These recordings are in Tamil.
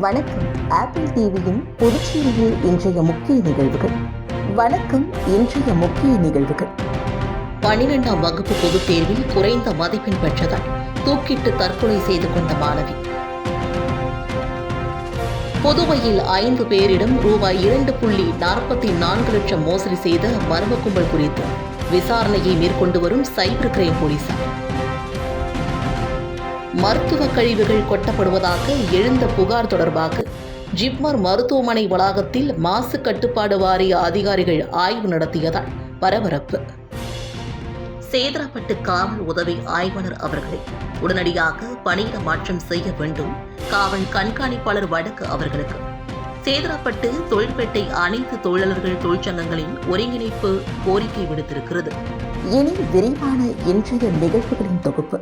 வணக்கம். ஆப்பிள் டிவியின் புதுச்சேரியில் இன்றைய முக்கிய நிகழ்வுகள். வணக்கம் இன்றைய முக்கிய நிகழ்வுகள். பனிரெண்டாம் வகுப்பு பொதுத் தேர்வில் குறைந்த மதிப்பெண் பெற்றதால் தூக்கிட்டு தற்கொலை செய்து கொண்ட மாணவி. புதுவையில் ஐந்து பேரிடம் ரூபாய் இரண்டு புள்ளி நாற்பத்தி நான்கு லட்சம் மோசடி செய்த மர்ம கும்பல் குறித்து விசாரணையை மேற்கொண்டு வரும் சைபர் கிரைம் போலீசார். மருத்துவ கழிவுகள் கொட்டப்படுவதாக எழுந்த புகார் தொடர்பாக ஜிப்மர் மருத்துவமனை வளாகத்தில் மாசு கட்டுப்பாடு வாரிய அதிகாரிகள் ஆய்வு நடத்தியதால் பரபரப்பு. சேதரப்பட்டு காவல் உதவி ஆய்வாளர் அவர்களை உடனடியாக பணியிட மாற்றம் செய்ய வேண்டும் காவல் கண்காணிப்பாளர் வடக்கு அவர்களுக்கு. சேதரப்பட்டு தொழிற்பேட்டை அனைத்து தொழிலாளர்கள் தொழிற்சங்கங்களின் ஒருங்கிணைப்பு கோரிக்கை விடுத்திருக்கிறது. இனி விரிவான இன்றைய நிகழ்வுகளின் தொகுப்பு.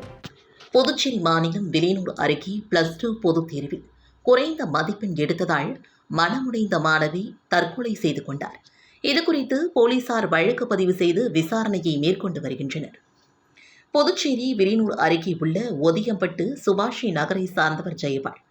புதுச்சேரி மாநிலம் விலையூர் அருகே பிளஸ் டூ பொதுத் தேர்வில் குறைந்த மதிப்பெண் எடுத்ததால் மனமுடைந்த மாணவி தற்கொலை செய்து கொண்டார். இதுகுறித்து போலீசார் வழக்கு பதிவு செய்து விசாரணையை மேற்கொண்டு வருகின்றனர். புதுச்சேரி விலியனூர் அருகே உள்ள ஒதியம்பட்டு சுபாஷி நகரை சார்ந்தவர் ஜெயபால்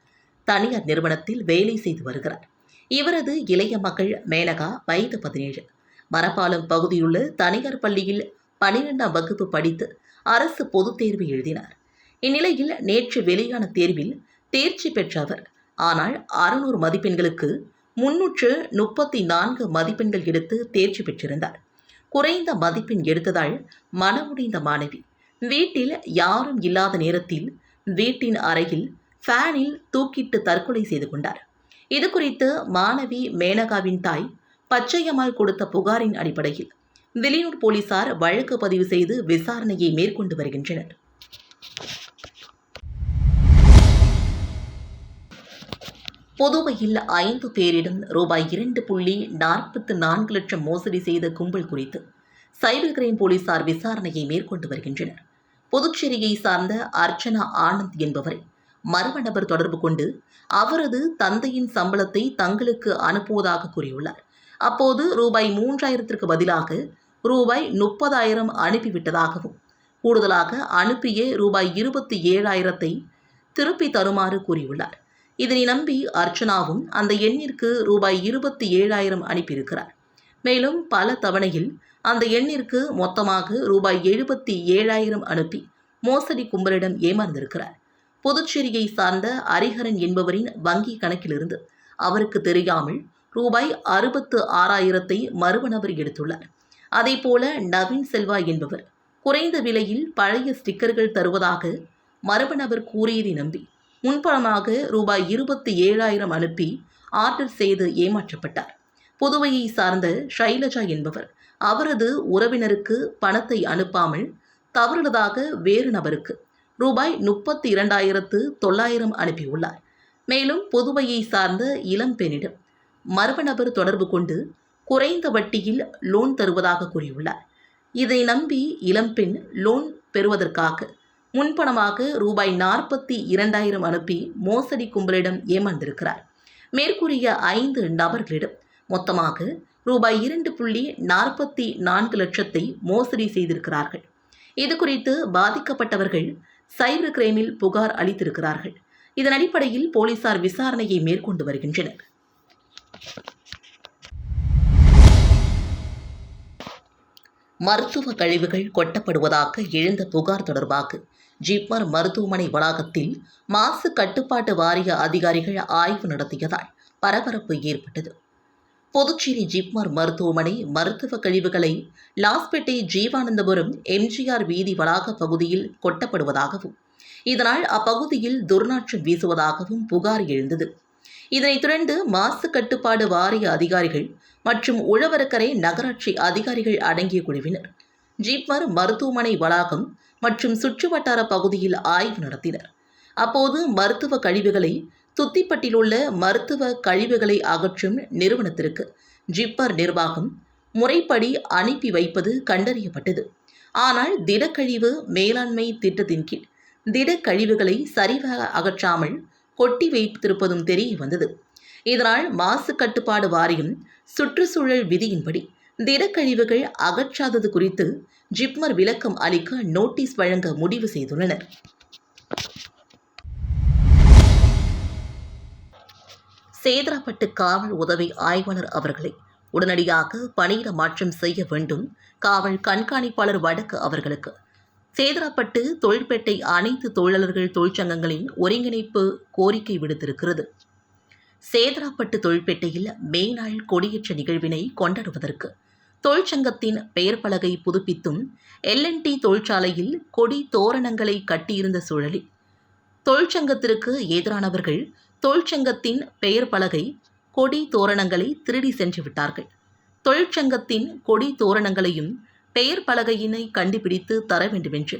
தனியார் நிறுவனத்தில் வேலை செய்து வருகிறார். இவரது இளைய மகள் மேனகா வயது பதினேழு. மரப்பாலம் பகுதியுள்ள தனியார் பள்ளியில் பனிரெண்டாம் வகுப்பு படித்து அரசு பொதுத் தேர்வு எழுதினார். இந்நிலையில் நேற்று வெளியான தேர்வில் தேர்ச்சி பெற்ற அவர். ஆனால் அறுநூறு மதிப்பெண்களுக்கு முன்னூற்று முப்பத்தி நான்கு மதிப்பெண்கள் எடுத்து தேர்ச்சி பெற்றிருந்தார். குறைந்த மதிப்பெண் எடுத்ததால் மனமுடைந்த மாணவி வீட்டில் யாரும் இல்லாத நேரத்தில் வீட்டின் அறையில் ஃபேனில் தூக்கிட்டு தற்கொலை செய்து கொண்டார். இது குறித்து மாணவி மேனகாவின் தாய் பச்சையம்மாள் கொடுத்த புகாரின் அடிப்படையில் வெளியூர் போலீசார் வழக்கு பதிவு செய்து விசாரணையை மேற்கொண்டு வருகின்றனர். புதுவையில் ஐந்து பேரிடம் ரூபாய் இரண்டு புள்ளி நாற்பத்து நான்கு லட்சம் மோசடி செய்த கும்பல் குறித்து சைபர் கிரைம் போலீசார் விசாரணையை மேற்கொண்டு வருகின்றனர். புதுச்சேரியை சார்ந்த அர்ச்சனா ஆனந்த் என்பவரை மர்ம நபர் தொடர்பு கொண்டு அவரது தந்தையின் சம்பளத்தை தங்களுக்கு அனுப்புவதாக கூறியுள்ளார். அப்போது ரூபாய் மூன்றாயிரத்திற்கு பதிலாக ரூபாய் முப்பதாயிரம் அனுப்பிவிட்டதாகவும் கூடுதலாக அனுப்பிய ரூபாய் இருபத்தி ஏழாயிரத்தை திருப்பி தருமாறு கூறியுள்ளார். இதனை நம்பி அர்ச்சனாவும் அந்த எண்ணிற்கு ரூபாய் இருபத்தி ஏழாயிரம் அனுப்பியிருக்கிறார். மேலும் பல தவணையில் அந்த எண்ணிற்கு மொத்தமாக ரூபாய் எழுபத்தி ஏழாயிரம் அனுப்பி மோசடி கும்பலிடம் ஏமாந்திருக்கிறார். புதுச்சேரியை சார்ந்த ஹரிஹரன் என்பவரின் வங்கி கணக்கிலிருந்து அவருக்கு தெரியாமல் ரூபாய் அறுபத்து ஆறாயிரத்தை மர்ம நபர் எடுத்துள்ளார். அதேபோல நவீன் செல்வா என்பவர் குறைந்த விலையில் பழைய ஸ்டிக்கர்கள் தருவதாக மர்ம நபர் கூறியதை நம்பி முன்பணமாக ரூபாய் இருபத்தி ஏழாயிரம் அனுப்பி ஆர்டர் செய்து ஏமாற்றப்பட்டார். புதுவையை சார்ந்த ஷைலஜா என்பவர் அவரது உறவினருக்கு பணத்தை அனுப்பாமல் தவறுதலாக வேறு நபருக்கு ரூபாய் முப்பத்தி இரண்டாயிரத்து தொள்ளாயிரம் அனுப்பியுள்ளார். மேலும் புதுவையை சார்ந்த இளம் பெண்ணிடம் மர்ம நபர் தொடர்பு கொண்டு குறைந்த வட்டியில் லோன் தருவதாக கூறியுள்ளார். இதை நம்பி இளம்பெண் லோன் பெறுவதற்காக முன்பணமாக ரூபாய் நாற்பத்தி இரண்டாயிரம் அனுப்பி மோசடி கும்பலிடம் ஏமாந்திருக்கிறார். மேற்கூறிய ஐந்து நபர்களிடம் மொத்தமாக ரூபாய் இரண்டு புள்ளி நாற்பத்தி நான்கு லட்சத்தை மோசடி செய்திருக்கிறார்கள். இது குறித்து பாதிக்கப்பட்டவர்கள் சைபர் கிரைமில் புகார் அளித்திருக்கிறார்கள். இதன் அடிப்படையில் போலீசார் விசாரணையை மேற்கொண்டு வருகின்றனர். மருத்துவ கழிவுகள் கொட்டப்படுவதாக எழுந்த புகார் தொடர்பாக ஜிப்மர் மருத்துவமனை வளாகத்தில் மாசு கட்டுப்பாட்டு வாரிய அதிகாரிகள் ஆய்வு நடத்தியதால் பரபரப்பு ஏற்பட்டது. புதுச்சேரி ஜிப்மர் மருத்துவமனை மருத்துவ கழிவுகளை லாஸ்பேட்டை ஜீவானந்தபுரம் எம்ஜிஆர் வீதி வளாக பகுதியில் கொட்டப்படுவதாகவும் இதனால் அப்பகுதியில் துர்நாற்றம் வீசுவதாகவும் புகார் எழுந்தது. இதனைத் தொடர்ந்து மாசு கட்டுப்பாடு வாரிய அதிகாரிகள் மற்றும் உழவரக்கரை நகராட்சி அதிகாரிகள் அடங்கிய குழுவினர் ஜிப்மர் மருத்துவமனை வளாகம் மற்றும் சுற்றுவட்டார பகுதியில் ஆய்வு நடத்தினர். அப்போது மருத்துவ கழிவுகளை துத்திப்பட்டிலுள்ள மருத்துவ கழிவுகளை அகற்றும் நிறுவனத்திற்கு ஜிப்பர் நிர்வாகம் முறைப்படி அனுப்பி வைப்பது கண்டறியப்பட்டது. ஆனால் திடக்கழிவு மேலாண்மை திட்டத்தின் கீழ் திடக்கழிவுகளை சரிவாக அகற்றாமல் கொட்டி வைத்திருப்பதும் தெரிய வந்தது. இதனால் மாசு கட்டுப்பாடு வாரியம் சுற்றுச்சூழல் விதியின்படி திடக்கழிவுகள் அகற்றாதது குறித்து ஜிப்மர் விளக்கம் அளிக்க நோட்டீஸ் வழங்க முடிவு செய்துள்ளனர். சேதராப்பட்டு காவல் உதவி ஆய்வாளர் அவர்களை உடனடியாக பணியிட மாற்றம் செய்ய வேண்டும் காவல் கண்காணிப்பாளர் வடக்கு அவர்களுக்கு. சேதராப்பட்டு தொழிற்பேட்டை அனைத்து தொழிலாளர்கள் தொழிற்சங்கங்களின் ஒருங்கிணைப்பு கோரிக்கை விடுத்திருக்கிறது. சேதராப்பட்டு தொழிற்பேட்டையில் மேனாள் கொடியேற்ற நிகழ்வினை கொண்டாடுவதற்கு தொழிற்சங்கத்தின் பெயர் பலகை புதுப்பித்தும் எல்என்டி தொழிற்சாலையில் கொடி தோரணங்களை கட்டியிருந்த சூழலில் தொழிற்சங்கத்திற்கு எதிரானவர்கள் தொழிற்சங்கத்தின் பெயர் பலகை கொடி தோரணங்களை திருடி சென்று விட்டார்கள். தொழிற்சங்கத்தின் கொடி தோரணங்களையும் பெயர் பலகையினை கண்டுபிடித்து தர வேண்டுமென்று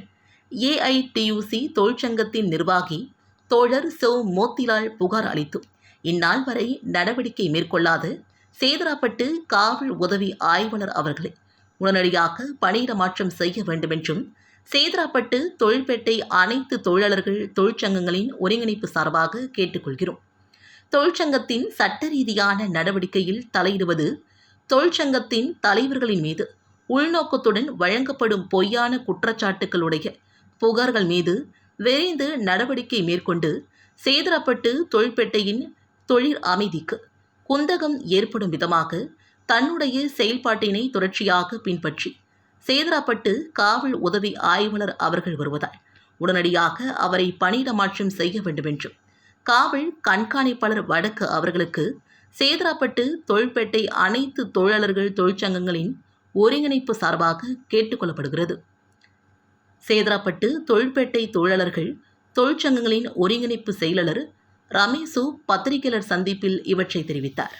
ஏஐடியூசி தொழிற்சங்கத்தின் நிர்வாகி தோழர் சோ மோத்திலால் புகார் அளித்தும் இந்நாள் வரை நடவடிக்கை மேற்கொள்ளாது சேதராப்பட்டு காவல் உதவி ஆய்வாளர் அவர்களை உடனடியாக பணியிட மாற்றம் செய்ய வேண்டுமென்றும் சேதராப்பட்டு தொழிற்பேட்டை அனைத்து தொழிலாளர்கள் தொழிற்சங்கங்களின் ஒருங்கிணைப்பு சார்பாக கேட்டுக்கொள்கிறோம். தொழிற்சங்கத்தின் சட்ட ரீதியான நடவடிக்கையில் தலையிடுவது தொழிற்சங்கத்தின் தலைவர்களின் மீது உள்நோக்கத்துடன் வழங்கப்படும் பொய்யான குற்றச்சாட்டுகளுடைய புகார்கள் மீது விரைந்து நடவடிக்கை மேற்கொண்டு சேதராப்பட்டு தொழிற்பேட்டையின் தொழில் அமைதிக்கு குந்தகம் ஏற்படும் விதமாக தன்னுடைய செயல்பாட்டினை தொடர்ச்சியாக பின்பற்றி சேதராப்பட்டு காவல் உதவி ஆய்வாளர் அவர்கள் வருவதால் உடனடியாக அவரை பணியிட மாற்றம் செய்ய வேண்டுமென்றும் காவல் கண்காணிப்பாளர் வடக்கு அவர்களுக்கு சேதராப்பட்டு தொழிற்பேட்டை அனைத்து தொழிலாளர்கள் தொழிற்சங்கங்களின் ஒருங்கிணைப்பு சார்பாக கேட்டுக்கொள்ளப்படுகிறது சேதராப்பட்டு தொழிற்பேட்டை தொழிலாளர்கள் தொழிற்சங்கங்களின் ஒருங்கிணைப்பு செயலாளர் ரமேசு பத்திரிகையாளர் சந்திப்பில் இவற்றை தெரிவித்தார்.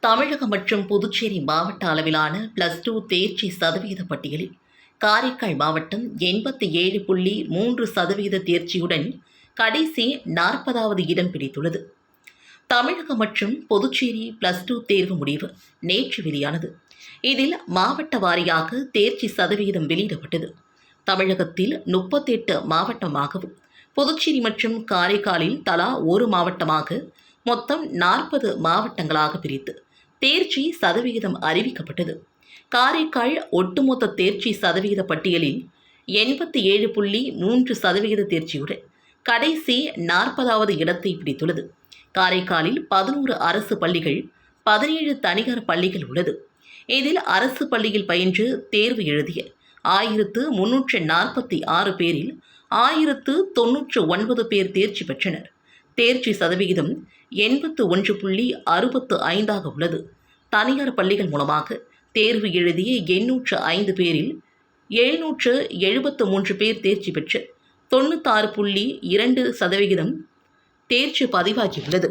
தமிழகம் மற்றும் புதுச்சேரி மாவட்ட அளவிலான பிளஸ் டூ தேர்ச்சி சதவீத பட்டியலில் காரைக்கால் மாவட்டம் எண்பத்தி ஏழு புள்ளி மூன்று சதவீத தேர்ச்சியுடன் கடைசி நாற்பதாவது இடம் பிடித்துள்ளது. தமிழகம் மற்றும் புதுச்சேரி பிளஸ் டூ தேர்வு முடிவு நேற்று வெளியானது. இதில் மாவட்ட வாரியாக தேர்ச்சி சதவீதம் வெளியிடப்பட்டது. தமிழகத்தில் முப்பத்தெட்டு மாவட்டமாகவும் புதுச்சேரி மற்றும் காரைக்காலில் தலா ஒரு மாவட்டமாக மொத்தம் நாற்பது மாவட்டங்களாக பிரித்து தேர்ச்சி சதவிகிதம் அறிவிக்கப்பட்டது. காரைக்கால் ஒட்டுமொத்த தேர்ச்சி சதவிகித பட்டியலில் எண்பத்தி ஏழு புள்ளி மூன்று சதவிகித தேர்ச்சியுடன் கடைசி நாற்பதாவது இடத்தை பிடித்துள்ளது. காரைக்காலில் பதினோரு அரசு பள்ளிகள் பதினேழு தனியார் பள்ளிகள் உள்ளது. இதில் அரசு பள்ளியில் பயின்று தேர்வு எழுதிய ஆயிரத்து முன்னூற்று நாற்பத்தி ஆறு பேரில் ஆயிரத்து தொன்னூற்று ஒன்பது பேர் தேர்ச்சி பெற்றனர். தேர்ச்சி சதவிகிதம் எண்பத்து ஒன்று புள்ளி அறுபத்து ஐந்தாக உள்ளது. தனியார் பள்ளிகள் மூலமாக தேர்வு எழுதிய எண்ணூற்று ஐந்து பேரில் எழுநூற்று எழுபத்து மூன்று பேர் தேர்ச்சி பெற்று தொண்ணூத்தாறு புள்ளி இரண்டு சதவிகிதம் தேர்ச்சி பதிவாகியுள்ளது.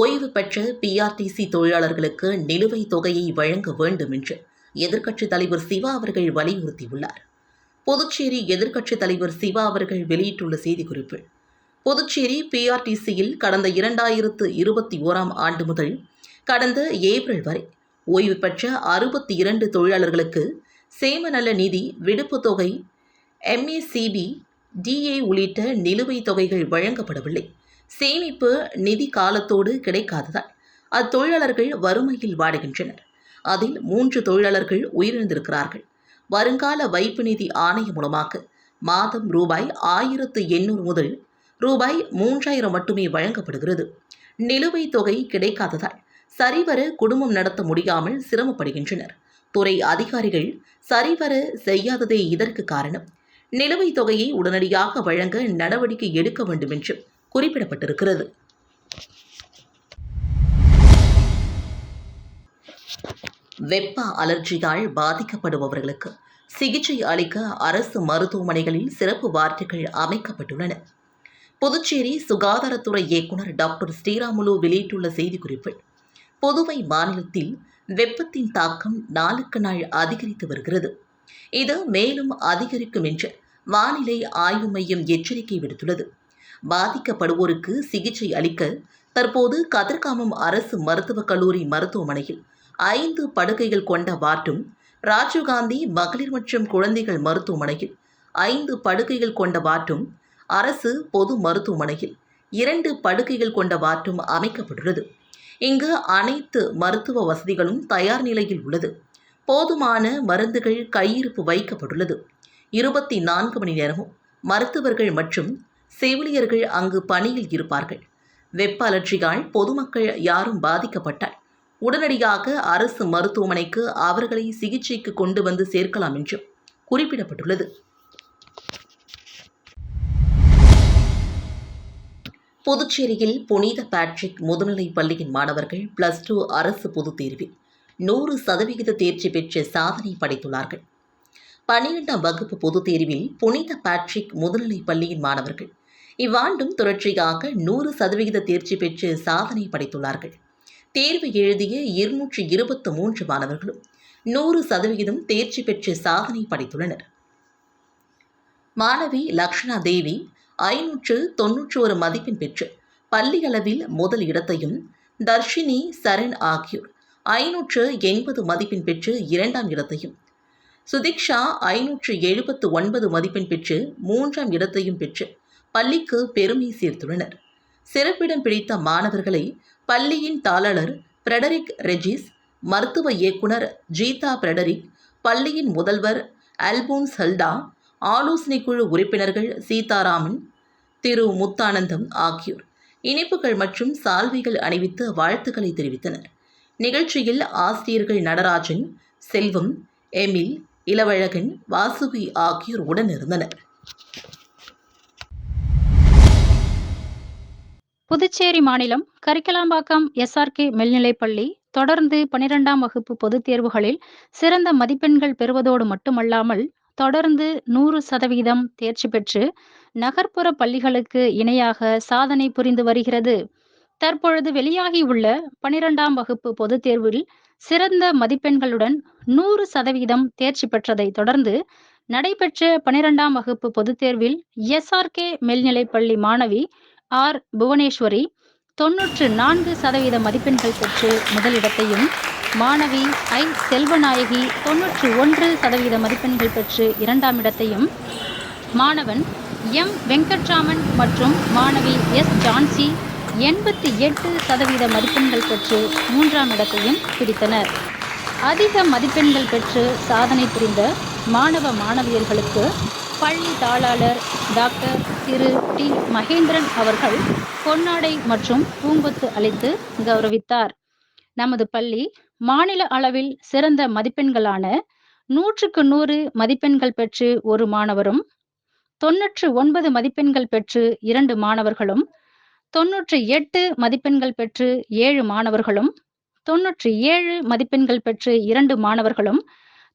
ஓய்வு பெற்ற பிஆர்டிசி தொழிலாளர்களுக்கு நிலுவைத் தொகையை வழங்க வேண்டும் என்று எதிர்க்கட்சித் தலைவர் சிவா அவர்கள் வலியுறுத்தியுள்ளார். புதுச்சேரி எதிர்க்கட்சித் தலைவர் சிவா அவர்கள் வெளியிட்டுள்ள செய்திக்குறிப்பு புதுச்சேரி பிஆர்டிசியில் கடந்த இரண்டாயிரத்து இருபத்தி ஓராம் ஆண்டு முதல் கடந்த ஏப்ரல் வரை ஓய்வு பெற்ற அறுபத்தி இரண்டு தொழிலாளர்களுக்கு சேமநல நிதி விடுப்பு தொகை எம்ஏசிபி டிஏ உள்ளிட்ட நிலுவைத் தொகைகள் வழங்கப்படவில்லை. சேமிப்பு நிதி காலத்தோடு கிடைக்காததால் அத்தொழிலாளர்கள் வறுமையில் வாடுகின்றனர். அதில் மூன்று தொழிலாளர்கள் உயிரிழந்திருக்கிறார்கள். வருங்கால வைப்பு நிதி ஆணையம் மூலமாக மாதம் ரூபாய் ஆயிரத்து எண்ணூறு முதல் ரூபாய் மூன்றாயிரம் மட்டுமே வழங்கப்படுகிறது. நிலுவைத் தொகை கிடைக்காததால் சரிவர குடும்பம் நடத்த முடியாமல் சிரமப்படுகின்றனர். துறை அதிகாரிகள் சரிவர செய்யாததே இதற்கு காரணம். நிலுவைத் தொகையை உடனடியாக வழங்க நடவடிக்கை எடுக்க வேண்டும் என்று குறிப்பிடப்பட்டிருக்கிறது. வெப்ப அலர்ஜியால் பாதிக்கப்படுபவர்களுக்கு சிகிச்சை அளிக்க அரசு மருத்துவமனைகளில் சிறப்பு வார்டுகள் அமைக்கப்பட்டுள்ளன. புதுச்சேரி சுகாதாரத்துறை இயக்குனர் டாக்டர் ஸ்ரீராமுலு வெளியிட்டுள்ள செய்திக்குறிப்பில் புதுவை மாநிலத்தில் வெப்பத்தின் தாக்கம் நாளுக்கு நாள் அதிகரித்து வருகிறது. இது மேலும் அதிகரிக்கும் என்று வானிலை ஆய்வு மையம் எச்சரிக்கை விடுத்துள்ளது. பாதிக்கப்படுவோருக்கு சிகிச்சை அளிக்க தற்போது கதிர்காமம் அரசு மருத்துவக் கல்லூரி மருத்துவமனையில் ஐந்து படுக்கைகள் கொண்ட வார்டும் ராஜீவ்காந்தி மகளிர் மற்றும் குழந்தைகள் மருத்துவமனையில் ஐந்து படுக்கைகள் கொண்ட வார்டும் அரசு பொது மருத்துவமனையில் இரண்டு படுக்கைகள் கொண்ட வார்டும் அமைக்கப்பட்டுள்ளது. இங்கு அனைத்து மருத்துவ வசதிகளும் தயார் நிலையில் உள்ளது. போதுமான மருந்துகள் கையிருப்பு வைக்கப்பட்டுள்ளது. இருபத்தி நான்கு மணி நேரமும் மருத்துவர்கள் மற்றும் செவிலியர்கள் அங்கு பணியில் இருப்பார்கள். வெப்ப அலர்ஜியால் பொதுமக்கள் யாரும் பாதிக்கப்பட்டால் உடனடியாக அரசு மருத்துவமனைக்கு அவர்களை சிகிச்சைக்கு கொண்டு வந்து சேர்க்கலாம் என்றும் குறிப்பிடப்பட்டுள்ளது. புதுச்சேரியில் புனித பேட்ரிக் முதுநிலைப் பள்ளியின் மாணவர்கள் பிளஸ் டூ அரசு பொதுத் தேர்வில் நூறு சதவிகித தேர்ச்சி பெற்று சாதனை படைத்துள்ளார்கள். பன்னிரெண்டாம் வகுப்பு பொதுத் தேர்வில் புனித பேட்ரிக் முதுநிலைப் பள்ளியின் மாணவர்கள் இவ்வாண்டும் தொடர்ச்சியாக நூறு சதவிகித தேர்ச்சி பெற்று சாதனை படைத்துள்ளார்கள். தேர்வு எழுதிய இருநூற்றி இருபத்து மூன்று மாணவர்களும் நூறு சதவிகிதம் தேர்ச்சி பெற்று சாதனை படைத்துள்ளனர். மாணவி லக்ஷணா தேவி ஐநூற்று தொன்னூற்றி ஒரு மதிப்பெண் பெற்று பள்ளி அளவில் முதல் இடத்தையும் தர்ஷினி சரண் ஆகியோர் ஐநூற்று எண்பது மதிப்பெண் பெற்று இரண்டாம் இடத்தையும் சுதிக்ஷா ஐநூற்று எழுபத்து ஒன்பது மதிப்பெண் பெற்று மூன்றாம் இடத்தையும் பெற்று பள்ளிக்கு பெருமை சேர்த்துள்ளனர். சிறப்பிடம் பிடித்த மாணவர்களை பள்ளியின் தாளர் பிரெடரிக் ரெஜிஸ் மருத்துவ இயக்குனர் ஜீதா பிரெடரிக் பள்ளியின் முதல்வர் அல்போன்ஸ் ஹல்டா ஆலோசனை குழு உறுப்பினர்கள் சீதாராமன் திரு முத்தானந்தம் ஆகியோர். இனிப்புகள் மற்றும் சால்வைகள் அணிவித்து வாழ்த்துக்களை தெரிவித்தனர். நிகழ்ச்சியில் ஆசிரியர்கள் நடராஜன் செல்வம் எமில் இளவழகன் வாசுகி ஆகியோர் உடனிருந்தனர். புதுச்சேரி மாநிலம் கரிக்கலாம்பாக்கம் எஸ்ஆர்கே மேல்நிலைப்பள்ளி தொடர்ந்து பனிரெண்டாம் வகுப்பு பொதுத் தேர்வுகளில் சிறந்த மதிப்பெண்கள் பெறுவதோடு மட்டுமல்லாமல் தொடர்ந்து நூறு சதவீதம் தேர்ச்சி பெற்று நகர்ப்புற பள்ளிகளுக்கு இணையாக சாதனை புரிந்து வருகிறது. தற்பொழுது வெளியாகியுள்ள பனிரெண்டாம் வகுப்பு பொதுத் தேர்வில் சிறந்த மதிப்பெண்களுடன் நூறு சதவீதம் தேர்ச்சி பெற்றதை தொடர்ந்து நடைபெற்ற பனிரெண்டாம் வகுப்பு பொதுத் தேர்வில் எஸ்ஆர்கே மேல்நிலைப்பள்ளி மாணவி ஆர். புவனேஸ்வரி தொன்னூற்று நான்கு சதவீத மதிப்பெண்கள் பெற்று முதலிடத்தையும் மாணவி ஐ. செல்வநாயகி தொன்னூற்று ஒன்று சதவீத மதிப்பெண்கள் பெற்று இரண்டாம் இடத்தையும் மாணவன் எம். வெங்கட்ராமன் மற்றும் மாணவி எஸ். ஜான்சி எண்பத்தி எட்டு சதவீத மதிப்பெண்கள் பெற்று மூன்றாம் இடத்தையும் பிடித்தனர். அதிக மதிப்பெண்கள் பெற்று சாதனை புரிந்த மாணவ மாணவியர்களுக்கு பள்ளி தாளாளர் டாக்டர் திரு டி. மகேந்திரன் அவர்கள் பொன்னாடை மற்றும் பூங்கொத்து அளித்து கௌரவித்தார். நமது பள்ளி மாநில அளவில் சிறந்த மதிப்பெண்களான நூற்றுக்கு நூறு மதிப்பெண்கள் பெற்று ஒரு மாணவரும் தொன்னூற்று ஒன்பது மதிப்பெண்கள் பெற்று இரண்டு மாணவர்களும் தொன்னூற்றி எட்டு மதிப்பெண்கள் பெற்று ஏழு மாணவர்களும் தொன்னூற்றி ஏழு மதிப்பெண்கள் பெற்று இரண்டு மாணவர்களும்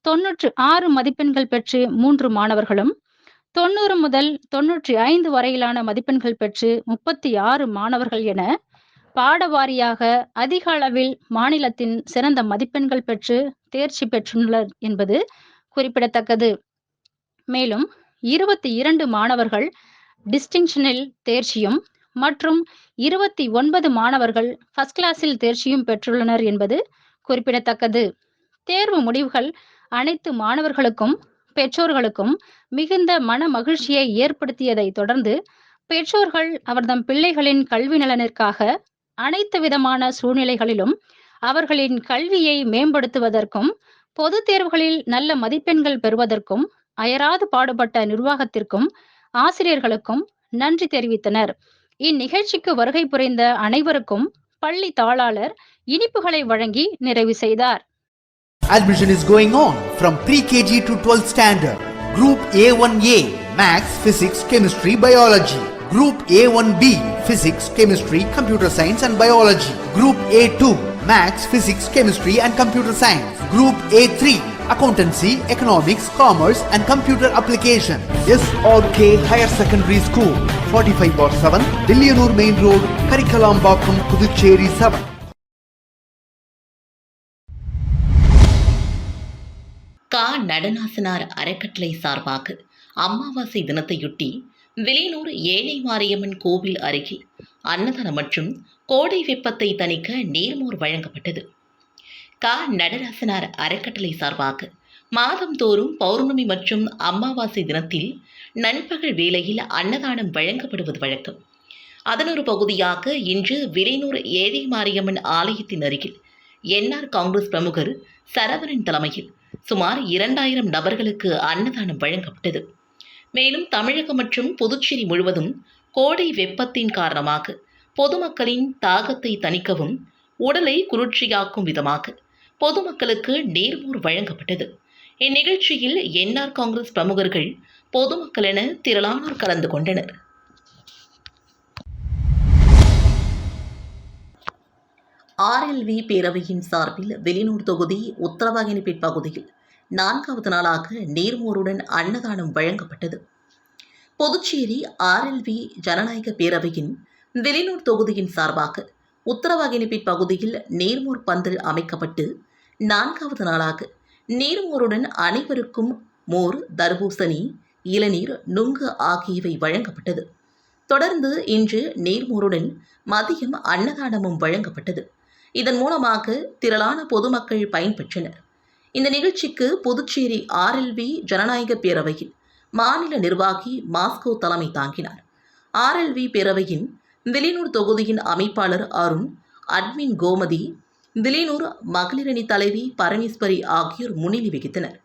தொன்னூற்று ஆறு மதிப்பெண்கள் பெற்று மூன்று மாணவர்களும் தொண்ணூறு முதல் தொன்னூற்றி ஐந்து வரையிலான மதிப்பெண்கள் பெற்று முப்பத்தி ஆறு மாணவர்கள் என பாடவாரியாக அதிக அளவில் மாநிலத்தின் சிறந்த மதிப்பெண்கள் பெற்று தேர்ச்சி பெற்றுள்ளனர் என்பது குறிப்பிடத்தக்கது. மேலும் இருபத்தி இரண்டு மாணவர்கள் டிஸ்டிங்ஷனில் தேர்ச்சியும் மற்றும் இருபத்தி ஒன்பது மாணவர்கள் ஃபர்ஸ்ட் கிளாஸில் தேர்ச்சியும் பெற்றுள்ளனர் என்பது குறிப்பிடத்தக்கது. தேர்வு முடிவுகள் அனைத்து மாணவர்களுக்கும் பெற்றோர்களுக்கும் மிகுந்த மன மகிழ்ச்சியை ஏற்படுத்தியதை தொடர்ந்து பெற்றோர்கள் அவர்தம் பிள்ளைகளின் கல்வி நலனிற்காக அனைத்து விதமான சூழ்நிலைகளிலும் அவர்களின் கல்வியை மேம்படுத்துவதற்கும் பொதுத் தேர்வுகளில் நல்ல மதிப்பெண்கள் பெறுவதற்கும் அயராது பாடுபட்ட நிர்வாகத்திற்கும் ஆசிரியர்களுக்கும் நன்றி தெரிவித்தனர். இந்நிகழ்ச்சிக்கு வருகை புரிந்த அனைவருக்கும் பள்ளி தாளாளர் இனிப்புகளை வழங்கி நிறைவு செய்தார். Admission is going on from pre-KG to 12th standard. Group A1A Maths, Physics, Chemistry, Biology. Group A1B Physics, Chemistry, Computer Science and Biology. Group A2 Maths, Physics, Chemistry and Computer Science. Group A3 Accountancy, Economics, Commerce and Computer Application. SRK Higher Secondary School, 45 bar 7, Dillianur Main Road, Karikalambakkam, Puducherry 7. நடனாசனார் அறக்கட்டளை சார்பாக அமாவாசை தினத்தையொட்டி விலையனூர் ஏழை மாரியம்மன் கோவில் அருகில் அன்னதானம் மற்றும் கோடை வெப்பத்தை தணிக்க நீர்மோர் வழங்கப்பட்டது. கா. நடராசனார் அறக்கட்டளை சார்பாக மாதந்தோறும் பௌர்ணமி மற்றும் அமாவாசை தினத்தில் நண்பகல் வேளையில் அன்னதானம் வழங்கப்படுவது வழக்கம். அதன் ஒரு பகுதியாக இன்று விலையூர் ஏழை மாரியம்மன் ஆலயத்தின் அருகில் என்ஆர் காங்கிரஸ் பிரமுகர் சரவணன் தலைமையில் சுமார் இரண்டாயிரம் நபர்களுக்கு அன்னதானம் வழங்கப்பட்டது. மேலும் தமிழகம் மற்றும் புதுச்சேரி முழுவதும் கோடை வெப்பத்தின் காரணமாக பொதுமக்களின் தாகத்தை தணிக்கவும் உடலை குளிர்ச்சியாக்கும் விதமாக பொதுமக்களுக்கு நீர்மோர் வழங்கப்பட்டது. இந்நிகழ்ச்சியில் என்ஆர் காங்கிரஸ் பிரமுகர்கள் பொதுமக்கள் என திரளானோர் கலந்து கொண்டனர். ஆர்எல்வி பேரவையின் சார்பில் வெளியூர் தொகுதி உத்தரவாகினிப்பேட் பகுதியில் நான்காவது நாளாக நீர்மோருடன் அன்னதானம் வழங்கப்பட்டது. புதுச்சேரி ஆர்எல்வி ஜனநாயக பேரவையின் வெளியூர் தொகுதியின் சார்பாக உத்தரவாகினிப்பேட் பகுதியில் நீர்மோர் பந்தல் அமைக்கப்பட்டு நான்காவது நாளாக நீர்மோருடன் அனைவருக்கும் மோர் தர்பூசணி இளநீர் நுங்கு ஆகியவை வழங்கப்பட்டது. தொடர்ந்து இன்று நீர்மோருடன் மதியம் அன்னதானமும் வழங்கப்பட்டது. இதன் மூலமாக திரளான பொதுமக்கள் பயன்பெற்றனர். இந்த நிகழ்ச்சிக்கு புதுச்சேரி ஆர்எல்வி ஜனநாயக பேரவையின் மாநில நிர்வாகி மாஸ்கோ தலைமை தாங்கினார். ஆர்எல்வி பேரவையின் வில்லியனூர் தொகுதியின் அமைப்பாளர் அருண் அட்மின் கோமதி திலினூர் மகளிரணி தலைவி பரமேஸ்வரி ஆகியோர் முன்னிலை வகித்தனர்.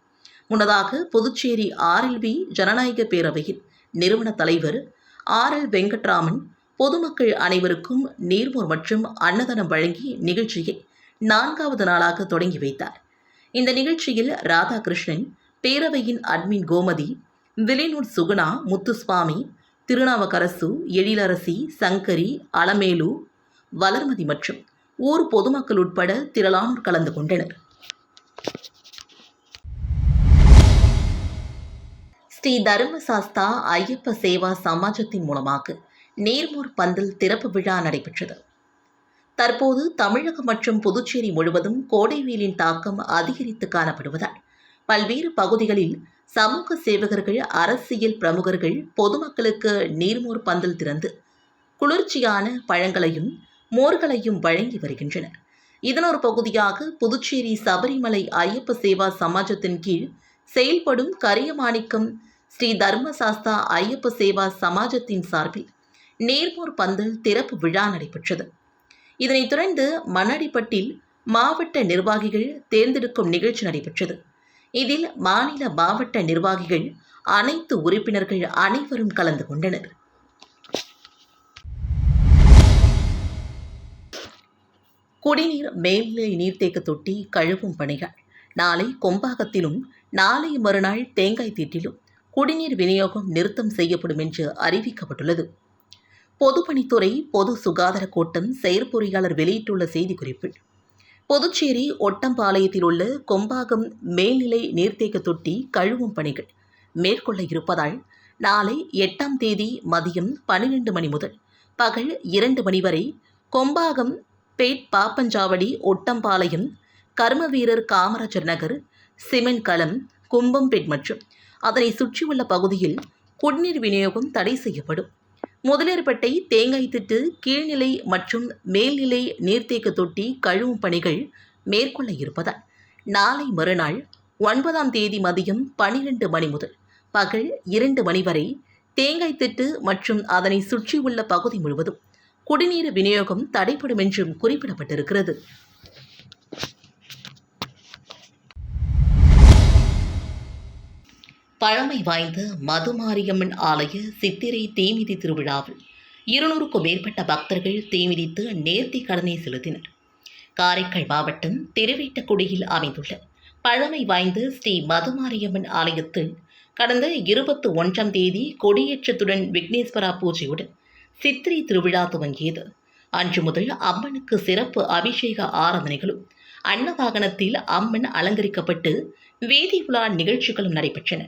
முன்னதாக புதுச்சேரி ஆர்எல்வி ஜனநாயக பேரவையின் நிறுவன தலைவர் ஆர் எல் வெங்கட்ராமன் பொதுமக்கள் அனைவருக்கும் நீர்மோர் மற்றும் அன்னதானம் வழங்கி நிகழ்ச்சியை நான்காவது நாளாக தொடங்கி வைத்தார். இந்த நிகழ்ச்சியில் ராதாகிருஷ்ணன் பேரவையின் அட்மின் கோமதி விலைநூர் சுகுணா முத்துசுவாமி திருநாவுக்கரசு எழிலரசி சங்கரி அலமேலு வளர்மதி மற்றும் ஊர் பொதுமக்கள் உட்பட திரளானோர் கலந்து கொண்டனர். ஸ்ரீ தர்மசாஸ்தா ஐயப்ப சேவா சமாஜத்தின் மூலமாக நீர்மோர் பந்தல் திறப்பு விழா நடைபெற்றது. தற்போது தமிழகம் மற்றும் புதுச்சேரி முழுவதும் கோடை வெயிலின் தாக்கம் அதிகரித்து காணப்படுவதால் பல்வேறு பகுதிகளில் சமூக சேவகர்கள் அரசியல் பிரமுகர்கள் பொதுமக்களுக்கு நீர்மோர் பந்தல் திறந்து குளிர்ச்சியான பழங்களையும் மோர்களையும் வழங்கி வருகின்றனர். இதன் ஒரு பகுதியாக புதுச்சேரி சபரிமலை ஐயப்ப சேவா சமாஜத்தின் கீழ் செயல்படும் கரியமாணிக்கம் ஸ்ரீ தர்மசாஸ்தா ஐயப்ப சேவா சமாஜத்தின் சார்பில் நேர்மூர் பந்தல் திறப்பு விழா நடைபெற்றது. இதனைத் தொடர்ந்து மண்ணடிப்பட்டில் மாவட்ட நிர்வாகிகள் தேர்ந்தெடுக்கும் நிகழ்ச்சி நடைபெற்றது. இதில் மாநில மாவட்ட நிர்வாகிகள் அனைத்து உறுப்பினர்கள் அனைவரும் கலந்து கொண்டனர். குடிநீர் மேல்நிலை நீர்த்தேக்க தொட்டி கழுவும் பணிகள். நாளை கொம்பாகத்திலும் நாளை மறுநாள் தேங்காய் தீட்டிலும் குடிநீர் விநியோகம் நிறுத்தம் செய்யப்படும் என்று அறிவிக்கப்பட்டுள்ளது. பொதுப்பணித்துறை பொது சுகாதார கூட்டம் செயற்பொறியாளர் வெளியிட்டுள்ள செய்திக்குறிப்பில் புதுச்சேரி ஒட்டம்பாளையத்தில் உள்ள கொம்பாகம் மேல்நிலை நீர்த்தேக்க தொட்டி கழுவும் பணிகள் மேற்கொள்ள இருப்பதால் நாளை எட்டாம் தேதி மதியம் பன்னிரண்டு மணி முதல் பகல் இரண்டு மணி வரை கொம்பாகம் பேட் பாப்பஞ்சாவடி ஒட்டம்பாளையம் கர்மவீரர் காமராஜர் நகர் சிமெண்ட் களம் கும்பம்பேட் மற்றும் அதனை சுற்றியுள்ள பகுதியில் குடிநீர் விநியோகம் தடை செய்யப்படும். முதலியார்பேட்டை தேங்காய் திட்டு கீழ்நிலை மற்றும் மேல்நிலை நீர்த்தேக்க தொட்டி கழுவும் பணிகள் மேற்கொள்ள இருப்பதால் நாளை மறுநாள் ஒன்பதாம் தேதி மதியம் பனிரெண்டு மணி முதல் பகல் இரண்டு மணி வரை தேங்காய் திட்டு மற்றும் அதனை சுற்றியுள்ள பகுதி முழுவதும் குடிநீர் விநியோகம் தடைப்படும் என்றும் குறிப்பிடப்பட்டிருக்கிறது. பழமை வாய்ந்த மதுமாரியம்மன் ஆலய சித்திரை தீமிதி திருவிழாவில் இருநூறுக்கும் மேற்பட்ட பக்தர்கள் தீமிதித்து நேர்த்தி கடனை செலுத்தினர். காரைக்கால் மாவட்டம் திருவேட்டக்குடியில் அமைந்துள்ள பழமை வாய்ந்த ஸ்ரீ மதுமாரியம்மன் ஆலயத்தில் கடந்த இருபத்தி ஒன்றாம் தேதி கொடியேற்றத்துடன் விக்னேஸ்வரா பூஜையுடன் சித்திரை திருவிழா துவங்கியது. அன்று முதல் அம்மனுக்கு சிறப்பு அபிஷேக ஆராதனைகளும் அன்னவாகனத்தில் அம்மன் அலங்கரிக்கப்பட்டு வீதி உலா நிகழ்ச்சிகளும் நடைபெற்றன.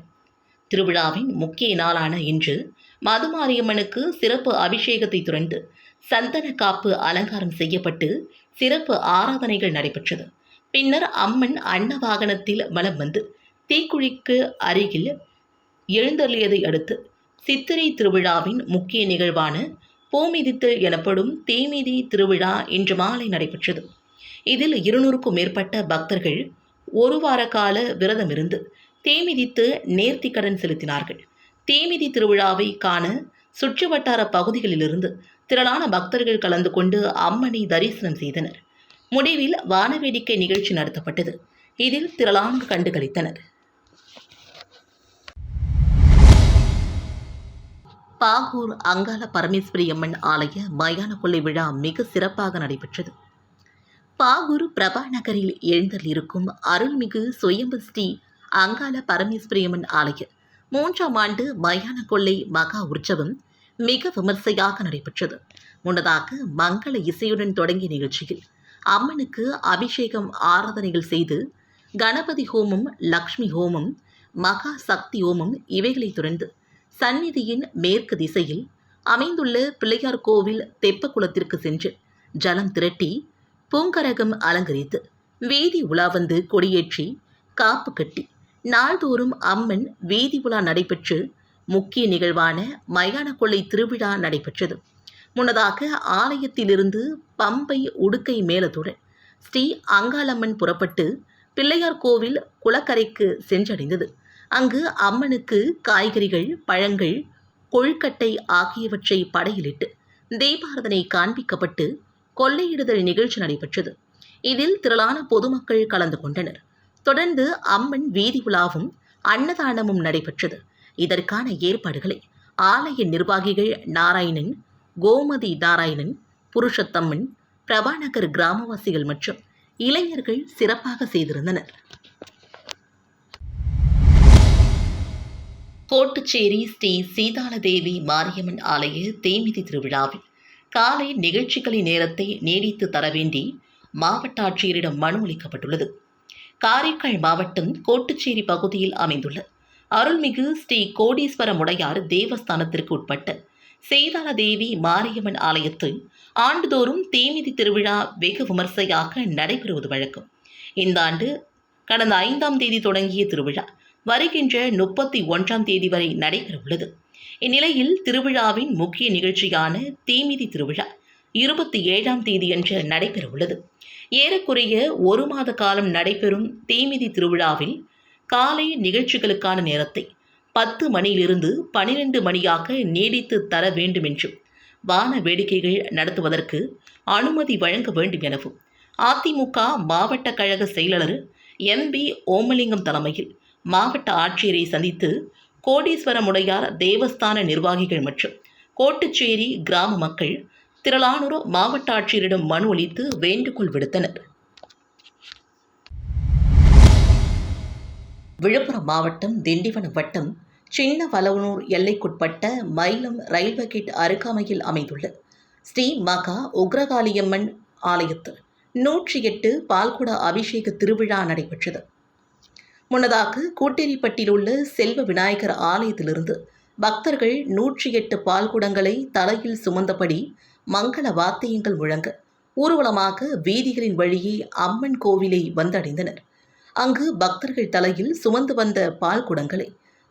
திருவிழாவின் முக்கிய நாளான இன்று மதுமாரியம்மனுக்கு சிறப்பு அபிஷேகத்தை துறந்து சந்தன காப்பு அலங்காரம் செய்யப்பட்டு சிறப்பு ஆராதனைகள் நடைபெற்றது. பின்னர் அம்மன் அன்னவாகனத்தில் வலம் வந்து தீக்குழிக்கு அருகில் எழுந்தள்ளியதை அடுத்து சித்திரை திருவிழாவின் முக்கிய நிகழ்வான பூமிதித்தல் எனப்படும் தீமிதி திருவிழா இன்று மாலை நடைபெற்றது. இதில் இருநூறுக்கும் மேற்பட்ட பக்தர்கள் ஒரு வார கால விரதமிருந்து தேமிதித்து நேர்த்திக்கடன் செலுத்தினார்கள். தேமிதி திருவிழாவை காண சுற்றுவட்டார பகுதிகளிலிருந்து திரளான பக்தர்கள் கலந்து கொண்டு அம்மனை தரிசனம் செய்தனர். முடிவில் வானவேடிக்கை நிகழ்ச்சி நடத்தப்பட்டது. இதில் திரளானோர் கண்டுகளித்தனர். பாகூர் அங்காள பரமேஸ்வரி அம்மன் ஆலய மயான கொள்ளை விழா மிக சிறப்பாக நடைபெற்றது. பாகூர் பிரபா நகரில் எழுந்தருளிருக்கும் அருள்மிகு சுயம்பு ஸ்ரீ அங்காள பரமேஸ்வரியம்மன் ஆலய மூன்றாம் ஆண்டு மயான கொள்ளை மகா உற்சவம் மிக விமர்சையாக நடைபெற்றது. முன்னதாக மங்கள இசையுடன் தொடங்கிய நிகழ்ச்சியில் அம்மனுக்கு அபிஷேகம் ஆராதனைகள் செய்து கணபதி ஹோமம் லக்ஷ்மி ஹோமம் மகா சக்தி ஹோமம் இவைகளை தொடர்ந்து சந்நிதியின் மேற்கு திசையில் அமைந்துள்ள பிள்ளையார் கோவில் தெப்பக்குளத்திற்கு சென்று ஜலம் திரட்டி பூங்கரகம் அலங்கரித்து வீதி உலா வந்து கொடியேற்றி காப்பு கட்டி நாள்தோறும் அம்மன் வீதி உலா நடைபெற்று முக்கிய நிகழ்வான மயான கொள்ளை திருவிழா நடைபெற்றது. முன்னதாக ஆலயத்திலிருந்து பம்பை உடுக்கை மேலத்துடன் ஸ்ரீ அங்காளம்மன் புறப்பட்டு பிள்ளையார் கோவில் குளக்கரைக்கு சென்றடைந்தது. அங்கு அம்மனுக்கு காய்கறிகள் பழங்கள் கொழுக்கட்டை ஆகியவற்றை படையிலிட்டு தீபாரதனை காண்பிக்கப்பட்டு கொள்ளையிடுதல் நிகழ்ச்சி நடைபெற்றது. இதில் திரளான பொதுமக்கள் கலந்து கொண்டனர். தொடர்ந்து அம்மன் வீதி உலாவும் அன்னதானமும் நடைபெற்றது. இதற்கான ஏற்பாடுகளை ஆலய நிர்வாகிகள் நாராயணன் கோமதி நாராயணன் புருஷத்தம்மன் பிரபாநகர் கிராமவாசிகள் மற்றும் இளைஞர்கள் சிறப்பாக செய்திருந்தனர். கோட்டுச்சேரி ஸ்ரீ சீதாளதேவி மாரியம்மன் ஆலய தேமிதி திருவிழாவில் காலை நிகழ்ச்சிகளின் நேரத்தை நீடித்து தர வேண்டி மாவட்ட ஆட்சியரிடம் மனு அளிக்கப்பட்டுள்ளது. காரைக்கால் மாவட்டம் கோட்டுச்சேரி பகுதியில் அமைந்துள்ள அருள்மிகு ஸ்ரீ கோடீஸ்வர முடையார் தேவஸ்தானத்திற்கு உட்பட்ட தேவி மாரியம்மன் ஆலயத்தில் ஆண்டுதோறும் தேமிதி திருவிழா வெகு விமர்சையாக நடைபெறுவது வழக்கம். இந்த ஆண்டு கடந்த ஐந்தாம் தேதி தொடங்கிய திருவிழா. வருகின்ற முப்பத்தி ஒன்றாம் தேதி வரை நடைபெறவுள்ளது. இந்நிலையில் திருவிழாவின் முக்கிய நிகழ்ச்சியான தீமிதி திருவிழா இருபத்தி ஏழாம் தேதியன்று நடைபெறவுள்ளது. ஏறக்குறைய ஒரு மாத காலம் நடைபெறும் தீமிதி திருவிழாவில் காலை நிகழ்ச்சிகளுக்கான நேரத்தை பத்து மணியிலிருந்து பனிரெண்டு மணியாக நீடித்து தர வேண்டும் என்றும் வான வேடிக்கைகள் நடத்துவதற்கு அனுமதி வழங்க வேண்டும் எனவும் அதிமுக மாவட்ட கழக செயலாளர் எம் பி ஓமலிங்கம் தலைமையில் மாவட்ட ஆட்சியரை சந்தித்து கோடீஸ்வரமுடையார் தேவஸ்தான நிர்வாகிகள் மற்றும் கோட்டுச்சேரி கிராம மக்கள் திரளானோர் மாவட்ட ஆட்சியரிடம் மனு அளித்து வேண்டுகோள் விடுத்தனர். விழுப்புரம் மாவட்டம் திண்டிவனம் வட்டம் சின்ன வலவனூர் எல்லைக்குட்பட்ட மயிலம் ரயில்வே கேட் அருகாமையில் அமைந்துள்ள ஸ்ரீ மகா உக்ரகாளியம்மன் ஆலயத்தில் நூற்றி எட்டு பால்குட அபிஷேக திருவிழா நடைபெற்றது. முன்னதாக கூட்டேரிப்பட்டில் உள்ள செல்வ விநாயகர் ஆலயத்திலிருந்து பக்தர்கள் நூற்றி எட்டு பால்குடங்களை தலையில் சுமந்தபடி மங்கள வாத்தியங்கள் முழங்க ஊர்வலமாக வீதிகளின் வழியே அம்மன் கோவிலை வந்தடைந்தனர். அங்கு பக்தர்கள் தலையில் சுமந்து வந்த பால் குடங்களை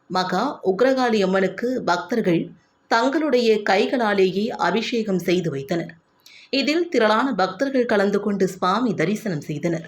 மகா உக்ரகாளி அம்மனுக்கு பக்தர்கள் தங்களுடைய கைகளாலேயே அபிஷேகம் செய்து வைத்தனர். இதில் திரளான பக்தர்கள் கலந்து கொண்டு சுவாமி தரிசனம் செய்தனர்.